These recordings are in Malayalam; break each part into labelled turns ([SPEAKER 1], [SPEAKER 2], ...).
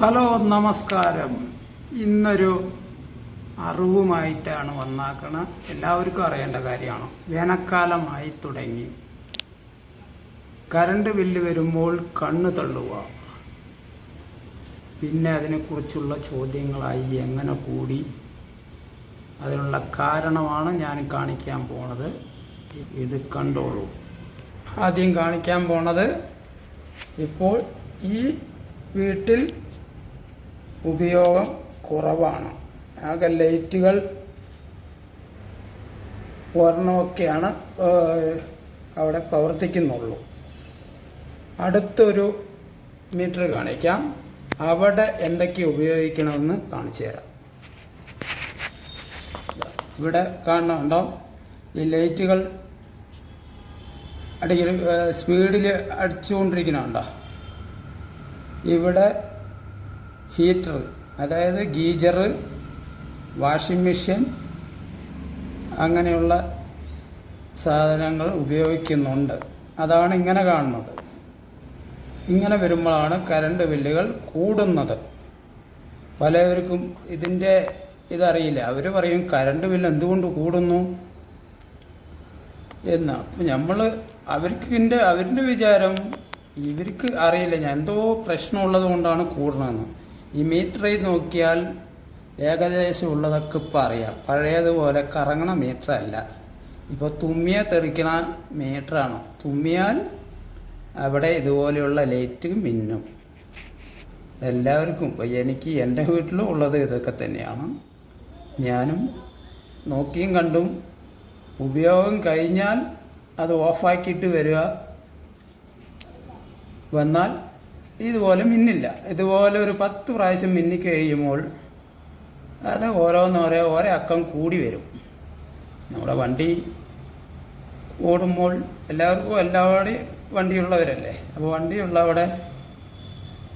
[SPEAKER 1] ഹലോ നമസ്കാരം. ഇന്നൊരു അറിവുമായിട്ടാണ് വന്നാക്കണ. എല്ലാവർക്കും അറിയേണ്ട കാര്യമാണ്? വേനൽക്കാലമായി തുടങ്ങി. കറണ്ട് ബില്ല് വരുമ്പോൾ കണ്ണ് തള്ളുക. പിന്നെ അതിനെക്കുറിച്ചുള്ള ചോദ്യങ്ങളായി എങ്ങനെ കൂടി? അതിനുള്ള കാരണമാണ് ഞാൻ കാണിക്കാൻ പോണത്. ഇത് കണ്ടോളൂ. ആദ്യം കാണിക്കാൻ പോണത് ഇപ്പോൾ ഈ വീട്ടിൽ ഉപയോഗം കുറവാണ്. ആകെ ലൈറ്റുകൾ ഒരെണ്ണമൊക്കെയാണ് അവിടെ പ്രവർത്തിക്കുന്നുള്ളൂ. അടുത്തൊരു മീറ്റർ കാണിക്കാം. അവിടെ എന്തൊക്കെ ഉപയോഗിക്കണമെന്ന് കാണിച്ചു തരാം. ഇവിടെ കാണുന്നുണ്ടോ? ഈ ലൈറ്റുകൾ അടിക്കൽ സ്പീഡിൽ അടിച്ചുകൊണ്ടിരിക്കുന്നുണ്ടോ? ഇവിടെ ഹീറ്റർ അതായത് ഗീജർ വാഷിംഗ് മെഷീൻ അങ്ങനെയുള്ള സാധനങ്ങൾ ഉപയോഗിക്കുന്നുണ്ട്. അതാണ് ഇങ്ങനെ കാണുന്നത്. ഇങ്ങനെ വരുമ്പോഴാണ് കറണ്ട് ബില്ലുകൾ കൂടുന്നത്. പലവർക്കും ഇതിന്റെ ഇതറിയില്ല. അവർ പറയും കറണ്ട് ബില്ല് എന്തുകൊണ്ട് കൂടുന്നു? എന്ന്. നമ്മൾ അവർക്ക് ഇതിന്റെ അവരുടെ വിചാരം ഇവർക്ക് അറിയില്ല. ഞാൻ എന്തോ പ്രശ്നമുള്ളത് കൊണ്ടാണ് കൂടണമെന്ന് ഈ മീറ്ററിൽ നോക്കിയാൽ ഏകദേശം ഉള്ളതൊക്കെ ഇപ്പം അറിയാം. പഴയതുപോലെ കറങ്ങണ മീറ്റർ അല്ല. ഇപ്പോൾ തുമ്മിയ തെറിക്കണ മീറ്ററാണ് തുമ്മിയാൽ അവിടെ ഇതുപോലെയുള്ള ലൈറ്റ് മിന്നും. എല്ലാവർക്കും എനിക്ക് എന്റെ വീട്ടിലും ഉള്ളത് ഇതൊക്കെ തന്നെയാണ്. ഞാനും നോക്കിയും കണ്ടും ഉപയോഗം കഴിഞ്ഞാൽ അത് ഓഫാക്കിയിട്ട് വരിക. വന്നാൽ ഇതുപോലെ മിന്നില്ല. ഇതുപോലെ ഒരു പത്ത് പ്രാവശ്യം മിന്നി കഴിയുമ്പോൾ അത് ഓരോന്നോരോ ഓരോ അക്കം കൂടി വരും. നമ്മുടെ വണ്ടി ഓടുമ്പോൾ എല്ലാവർക്കും എല്ലാവരുടെയും വണ്ടിയുള്ളവരല്ലേ? അപ്പോൾ വണ്ടിയുള്ളവിടെ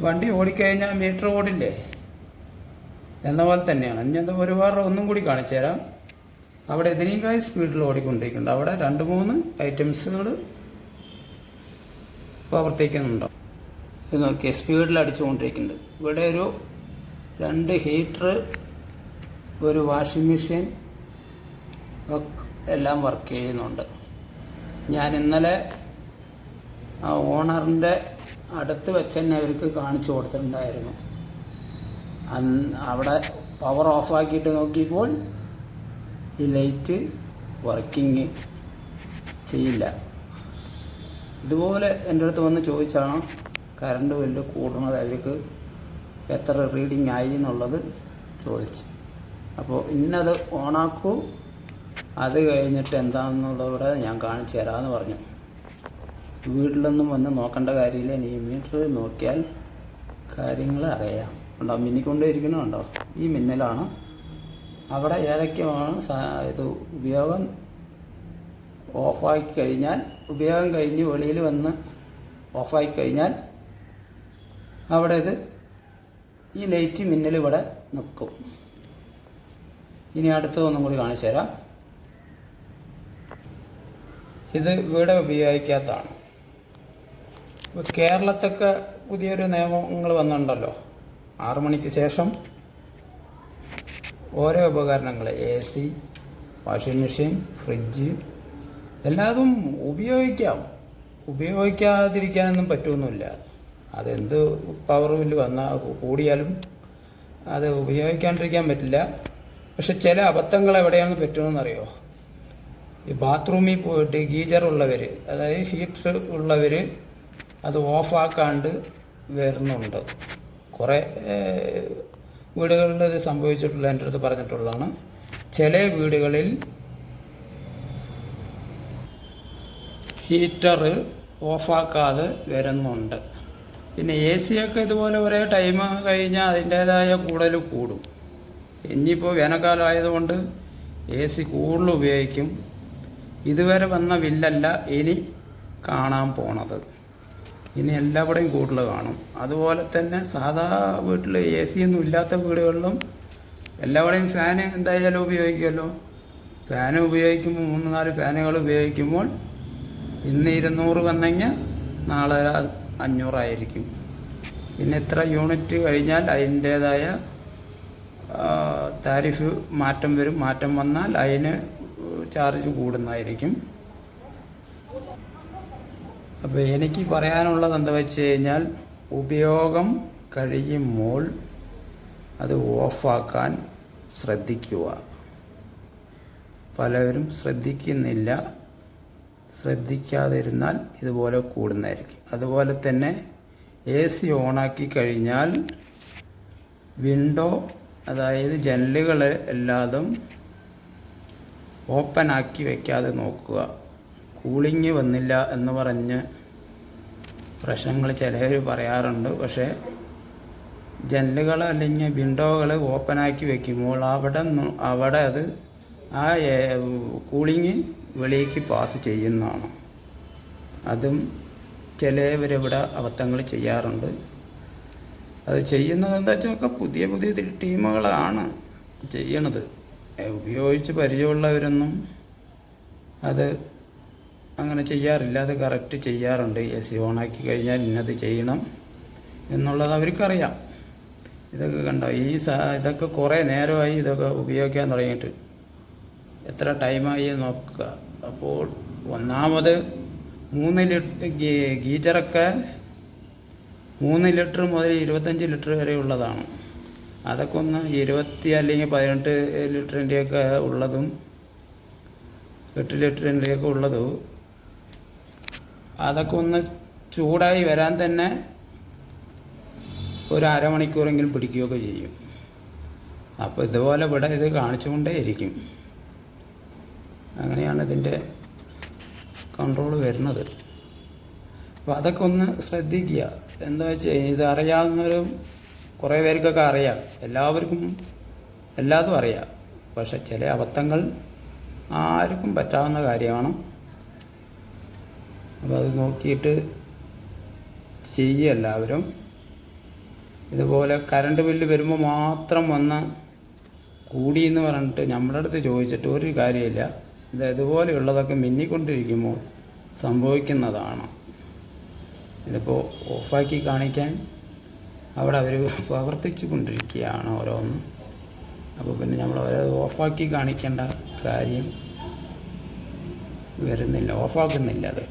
[SPEAKER 1] വണ്ടി ഓടിക്കഴിഞ്ഞാൽ മീറ്റർ ഓടില്ലേ? എന്ന പോലെ തന്നെയാണ്. അത് ഒരുപാട് ഒന്നും കൂടി കാണിച്ചു തരാം. അവിടെ ഇതിനേക്കായി സ്പീഡിൽ ഓടിക്കൊണ്ടിരിക്കുന്നുണ്ട്. അവിടെ രണ്ട് മൂന്ന് ഐറ്റംസുകൾ പ്രവർത്തിക്കുന്നുണ്ടോ. ഇത് നോക്കിയേ സ്പീഡിൽ അടിച്ചുകൊണ്ടിരിക്കുന്നുണ്ട്. ഇവിടെ ഒരു രണ്ട് ഹീറ്റർ ഒരു വാഷിംഗ് മെഷീൻ എല്ലാം വർക്ക് ചെയ്യുന്നുണ്ട്. ഞാൻ ഇന്നലെ ആ ഓണറിന്റെ അടുത്ത് വെച്ച് തന്നെ അവർക്ക് കാണിച്ചു കൊടുത്തിട്ടുണ്ടായിരുന്നു. അന്ന് അവിടെ പവർ ഓഫാക്കിയിട്ട് നോക്കിയപ്പോൾ ഈ ലൈറ്റ് വർക്കിംഗ് ചെയ്യില്ല. ഇതുപോലെ എന്റെ അടുത്ത് വന്ന് ചോദിച്ചാണ് കറണ്ട് ബില്ല് കൂടുന്നത് അവർക്ക് എത്ര റീഡിങ് ആയി എന്നുള്ളത് ചോദിച്ചു. അപ്പോൾ ഇന്നത് ഓണാക്കൂ. അത് കഴിഞ്ഞിട്ട് എന്താണെന്നുള്ളവിടെ ഞാൻ കാണിച്ചു തരാമെന്ന് പറഞ്ഞു. വീട്ടിലൊന്നും വന്ന് നോക്കേണ്ട കാര്യമില്ല. ഇനി മീറ്റർ നോക്കിയാൽ കാര്യങ്ങൾ അറിയാം. ഉണ്ടോ? മിന്നിക്കൊണ്ടേ ഇരിക്കണുണ്ടോ ഈ മിന്നലാണ്. അവിടെ ഏതൊക്കെയാണ് ഇത് ഉപയോഗം? ഓഫാക്കി കഴിഞ്ഞാൽ ഉപയോഗം കഴിഞ്ഞ് വെളിയിൽ വന്ന് ഓഫാക്കി കഴിഞ്ഞാൽ അവിടെ ഇത് ഈ ലൈറ്റ് മിന്നൽ ഇവിടെ നിൽക്കും. ഇനി അടുത്തതൊന്നും കൂടി കാണിച്ചു തരാം. ഇത് ഇവിടെ ഉപയോഗിക്കാത്തതാണ്. കേരളത്തൊക്കെ പുതിയൊരു നിയമങ്ങൾ വന്നിട്ടുണ്ടല്ലോ. ആറു മണിക്ക് ശേഷം ഓരോ ഉപകരണങ്ങൾ A C washing machine fridge എല്ലാതും ഉപയോഗിക്കാം. ഉപയോഗിക്കാതിരിക്കാനൊന്നും പറ്റുമൊന്നുമില്ല അതെന്ത് പവർ ബില്ല് വന്നാൽ കൂടിയാലും അത് ഉപയോഗിക്കാണ്ടിരിക്കാൻ പറ്റില്ല. പക്ഷെ ചില അബദ്ധങ്ങൾ എവിടെയാണ് പറ്റുമെന്നറിയോ ഈ ബാത്റൂമിൽ പോയിട്ട് ഗീജർ ഉള്ളവർ അതായത് ഹീറ്റർ ഉള്ളവർ അത് ഓഫാക്കാണ്ട് വരുന്നുണ്ട്. കുറേ വീടുകളിൽ ഇത് സംഭവിച്ചിട്ടുള്ള എന്റെ അടുത്ത് പറഞ്ഞിട്ടുള്ളതാണ്. ചില വീടുകളിൽ ഹീറ്റർ ഓഫാക്കാതെ വരുന്നുണ്ട്. പിന്നെ എ സിയൊക്കെ ഇതുപോലെ ഒരേ ടൈം കഴിഞ്ഞാൽ അതിന്റേതായ കൂടുതൽ കൂടും. ഇനിയിപ്പോൾ വേനൽക്കാലം ആയതുകൊണ്ട് എ സി കൂടുതൽ ഉപയോഗിക്കും. ഇതുവരെ വന്ന ബില്ലല്ല ഇനി കാണാൻ പോണത്. ഇനി എല്ലാവിടെയും കൂടുതൽ കാണും. അതുപോലെ തന്നെ സാധാ വീട്ടിൽ എ സി ഒന്നും ഇല്ലാത്ത വീടുകളിലും എല്ലാവിടെയും ഫാൻ എന്തായാലും ഉപയോഗിക്കുമല്ലോ. ഫാൻ ഉപയോഗിക്കുമ്പോൾ മൂന്ന് നാല് ഫാനുകൾ ഉപയോഗിക്കുമ്പോൾ ഇന്ന് ഇരുന്നൂറ് വന്നെങ്കിൽ നാളെ അഞ്ഞൂറായിരിക്കും. പിന്നെ ഇത്ര യൂണിറ്റ് കഴിഞ്ഞാൽ അതിന്റേതായ താരിഫ് മാറ്റം വരും. മാറ്റം വന്നാൽ അതിന് ചാർജ് കൂടുന്നതായിരിക്കും. അപ്പോൾ എനിക്ക് പറയാനുള്ളത് എന്താ വെച്ച് കഴിഞ്ഞാൽ ഉപയോഗം കഴിയുമ്പോൾ അത് ഓഫാക്കാൻ ശ്രദ്ധിക്കുക. പലവരും ശ്രദ്ധിക്കുന്നില്ല. ശ്രദ്ധിക്കാതിരുന്നാൽ ഇതുപോലെ കൂടുന്നതായിരിക്കും. അതുപോലെ തന്നെ എ സി ഓണാക്കി കഴിഞ്ഞാൽ വിൻഡോ അതായത് ജനലുകൾ എല്ലാതും ഓപ്പൺ ആക്കി വയ്ക്കാതെ നോക്കുക. കൂളിങ് വന്നില്ല എന്ന് പറഞ്ഞ് പ്രശ്നങ്ങൾ ചിലവർ പറയാറുണ്ട്. പക്ഷേ ജനലുകൾ അല്ലെങ്കിൽ വിൻഡോകൾ ഓപ്പൺ ആക്കി വയ്ക്കുമ്പോൾ അവിടെ അവിടെ അത് ആ കൂളിങ് വെളിയിലേക്ക് പാസ് ചെയ്യുന്നതാണ്. അതും ചിലവരിവിടെ അബദ്ധങ്ങൾ ചെയ്യാറുണ്ട്. അത് ചെയ്യുന്നത് എന്താ വെച്ചാൽ പുതിയ പുതിയ ടീമുകളാണ് ചെയ്യണത്. ഉപയോഗിച്ച് പരിചയമുള്ളവരൊന്നും അത് അങ്ങനെ ചെയ്യാറില്ല. അത് കറക്റ്റ് ചെയ്യാറുണ്ട്. എ സി ഓണാക്കി കഴിഞ്ഞാൽ ഇന്നത് ചെയ്യണം എന്നുള്ളത് അവർക്കറിയാം. ഇതൊക്കെ കണ്ടോ? ഈ ഇതൊക്കെ കുറേ നേരമായി ഇതൊക്കെ ഉപയോഗിക്കാൻ തുടങ്ങിയിട്ട്. എത്ര ടൈമായി നോക്കുക. അപ്പോൾ ഒന്നാമത് മൂന്ന് ലിറ്റർ ഗീറ്ററൊക്കെ മൂന്ന് ലിറ്റർ മുതൽ ഇരുപത്തഞ്ച് ലിറ്റർ വരെ ഉള്ളതാണ്. അതൊക്കെ ഒന്ന് ഇരുപത്തി അല്ലെങ്കിൽ പതിനെട്ട് ലിറ്ററിന്റെയൊക്കെ ഉള്ളതും എട്ട് ലിറ്ററിന്റെയൊക്കെ ഉള്ളതും അതൊക്കെ ഒന്ന് ചൂടായി വരാൻ തന്നെ ഒരു അരമണിക്കൂറെങ്കിലും പിടിക്കുകയൊക്കെ ചെയ്യും. അപ്പോൾ ഇതുപോലെ ഇവിടെ ഇത് കാണിച്ചുകൊണ്ടേ ഇരിക്കും അങ്ങനെയാണ് ഇതിന്റെ കൺട്രോൾ വരുന്നത്. അപ്പോൾ അതൊക്കെ ഒന്ന് ശ്രദ്ധിക്കുക. എന്താ വെച്ചാൽ ഇത് അറിയാവുന്നവരും കുറേ പേർക്കൊക്കെ അറിയാം. എല്ലാവർക്കും എല്ലാതും അറിയാം. പക്ഷെ ചില അബദ്ധങ്ങൾ ആർക്കും പറ്റാവുന്ന കാര്യമാണ്. അപ്പോൾ അത് നോക്കിയിട്ട് ചെയ്യുക എല്ലാവരും. ഇതുപോലെ കറണ്ട് ബില്ല് വരുമ്പോൾ മാത്രം വന്ന് കൂടി എന്ന് പറഞ്ഞിട്ട് നമ്മുടെ അടുത്ത് ചോദിച്ചിട്ട് ഒരു കാര്യമില്ല ഇത് ഇതുപോലെയുള്ളതൊക്കെ മിന്നിക്കൊണ്ടിരിക്കുമ്പോൾ സംഭവിക്കുന്നതാണ്. ഇതിപ്പോൾ ഓഫാക്കി കാണിക്കാൻ അവിടെ അവർ പ്രവർത്തിച്ചു കൊണ്ടിരിക്കുകയാണ് ഓരോന്നും. അപ്പോൾ പിന്നെ നമ്മൾ അവരെ ഓഫാക്കി കാണിക്കേണ്ട കാര്യം വരുന്നില്ല ഓഫാക്കുന്നില്ല അത്.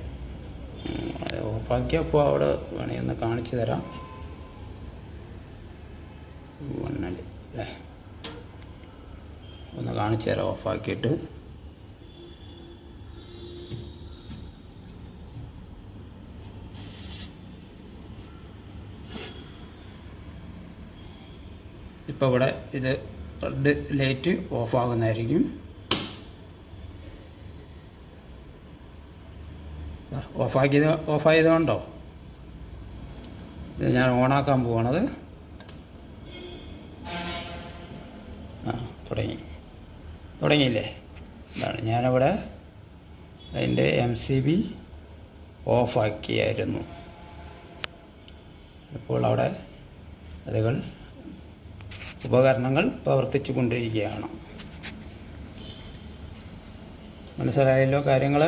[SPEAKER 1] ഓഫാക്കിയപ്പോൾ അവിടെ വേണമെങ്കിൽ ഒന്ന് കാണിച്ചു തരാം. ഒന്ന് കാണിച്ചു തരാം ഓഫാക്കിയിട്ട്. ഇപ്പോൾ ഇവിടെ ഇത് റെഡ് ലൈറ്റ് ഓഫ് ആകുന്നതായിരിക്കും. ഓഫാക്കിയത് ഓഫായതുകൊണ്ടോ ഇത് ഞാൻ ഓണാക്കാൻ പോവാണത്. ആ തുടങ്ങി. തുടങ്ങിയില്ലേ? ഇതാണ്. ഞാനവിടെ അതിന്റെ എം സി ബി ഓഫാക്കിയായിരുന്നു ഇപ്പോൾ അവിടെ അതുകൾ ഉപകരണങ്ങൾ പ്രവർത്തിച്ചു കൊണ്ടിരിക്കുകയാണ് മനസ്സിലായല്ലോ കാര്യങ്ങൾ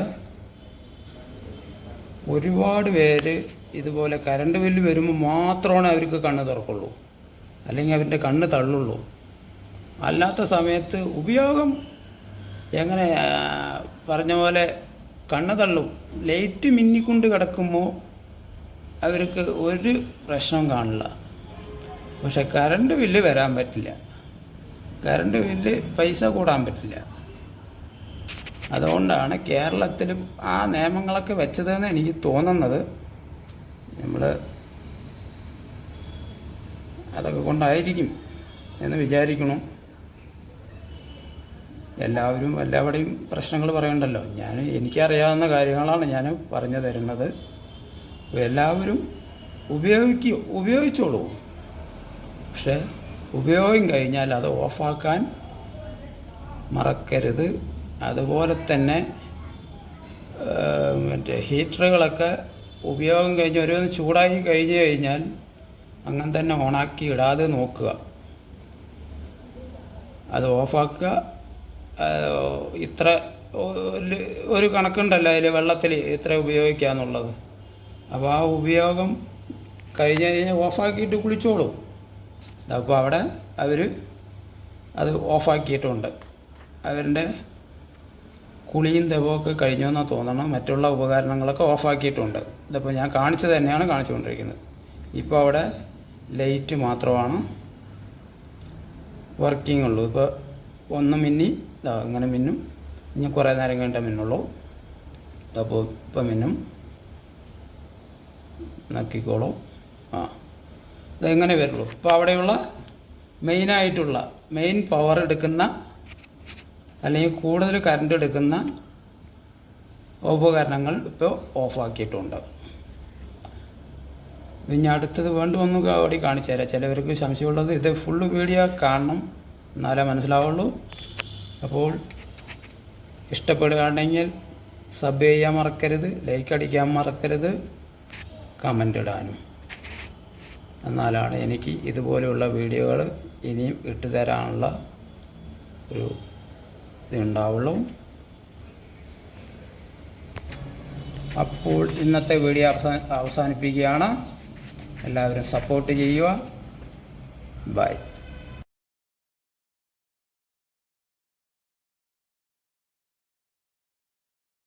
[SPEAKER 1] ഒരുപാട് പേര് ഇതുപോലെ കറണ്ട് ബില്ല് വരുമ്പോൾ മാത്രമാണ് അവർക്ക് കണ്ണ് തുറക്കുള്ളൂ. അല്ലെങ്കിൽ അവരുടെ കണ്ണ് തള്ളുള്ളൂ. അല്ലാത്ത സമയത്ത് ഉപയോഗം എങ്ങനെ പറഞ്ഞ പോലെ കണ്ണ് തള്ളും. ലൈറ്റ് മിന്നിക്കൊണ്ട് കിടക്കുമ്പോൾ അവർക്ക് ഒരു പ്രശ്നം കാണില്ല. പക്ഷെ കറണ്ട് ബില്ല് വരാൻ പറ്റില്ല. കറണ്ട് ബില്ല് പൈസ കൂടാൻ പറ്റില്ല. അതുകൊണ്ടാണ് കേരളത്തിലും ആ നിയമങ്ങളൊക്കെ വെച്ചതെന്ന് എനിക്ക് തോന്നുന്നത്. നമ്മൾ അതൊക്കെ കൊണ്ടായിരിക്കും എന്ന് വിചാരിക്കണം എല്ലാവരും എല്ലാവരുടെയും പ്രശ്നങ്ങൾ പറയണ്ടല്ലോ. ഞാൻ എനിക്കറിയാവുന്ന കാര്യങ്ങളാണ് ഞാൻ പറഞ്ഞു തരുന്നത്. എല്ലാവരും ഉപയോഗിക്കുക ഉപയോഗിച്ചോളൂ. പക്ഷേ ഉപയോഗം കഴിഞ്ഞാൽ അത് ഓഫാക്കാൻ മറക്കരുത്. അതുപോലെ തന്നെ മറ്റേ ഹീറ്ററുകളൊക്കെ ഉപയോഗം കഴിഞ്ഞ് ഒരു ചൂടാക്കി കഴിഞ്ഞ് കഴിഞ്ഞാൽ അങ്ങനെ തന്നെ ഓണാക്കി ഇടാതെ നോക്കുക. അത് ഓഫാക്കുക. ഇത്ര ഒരു- കണക്കുണ്ടല്ലോ അതിൽ വെള്ളത്തിൽ ഇത്ര ഉപയോഗിക്കുക എന്നുള്ളത് അപ്പോൾ ആ ഉപയോഗം കഴിഞ്ഞ് കഴിഞ്ഞാൽ ഓഫാക്കിയിട്ട് കുളിച്ചോളും. അപ്പോൾ അവിടെ അവർ അത് ഓഫാക്കിയിട്ടുണ്ട് അവരുടെ കുളിയും ദവമൊക്കെ കഴിഞ്ഞെന്നാണ് തോന്നണം. മറ്റുള്ള ഉപകരണങ്ങളൊക്കെ ഓഫാക്കിയിട്ടുണ്ട് ഇതിപ്പോൾ ഞാൻ കാണിച്ചത് തന്നെയാണ് കാണിച്ചുകൊണ്ടിരിക്കുന്നത്. ഇപ്പോൾ അവിടെ ലൈറ്റ് മാത്രമാണ് വർക്കിംഗ് ഉള്ളൂ. ഇപ്പോൾ ഒന്ന് മിന്നി ഇങ്ങനെ മിന്നും. ഇനി കുറേ നേരം കഴിഞ്ഞിട്ടേ മിന്നുള്ളൂ. അപ്പോൾ ഇപ്പം മിന്നും. നക്കിക്കോളൂ. ആ. ഇതെങ്ങനെ വരുള്ളൂ? ഇപ്പോൾ അവിടെയുള്ള മെയിനായിട്ടുള്ള മെയിൻ പവർ എടുക്കുന്ന അല്ലെങ്കിൽ കൂടുതൽ കറണ്ട് എടുക്കുന്ന ഉപകരണങ്ങൾ ഇപ്പോൾ ഓഫാക്കിയിട്ടുണ്ട് ഇനി അടുത്തത് വേണ്ടി ഒന്ന് കൂടി കാണിച്ചു തരാം. ചിലവർക്ക് സംശയമുള്ളത് ഇത് ഫുള്ള് വീഡിയോ കാണണം എന്നാലേ മനസ്സിലാവുള്ളൂ. അപ്പോൾ ഇഷ്ടപ്പെടുകയാണെങ്കിൽ സബ് ചെയ്യാൻ മറക്കരുത് ലൈക്ക് അടിക്കാൻ മറക്കരുത് കമന്റ് ഇടാനും. എന്നാലാണ് എനിക്ക് ഇതുപോലെയുള്ള വീഡിയോകൾ ഇനിയും ഇട്ടു തരാനുള്ള ഒരു ഇതുണ്ടാവുള്ളൂ. അപ്പോൾ ഇന്നത്തെ വീഡിയോ അവസാ അവസാനിപ്പിക്കുകയാണ്. എല്ലാവരും സപ്പോർട്ട് ചെയ്യുക. ബൈ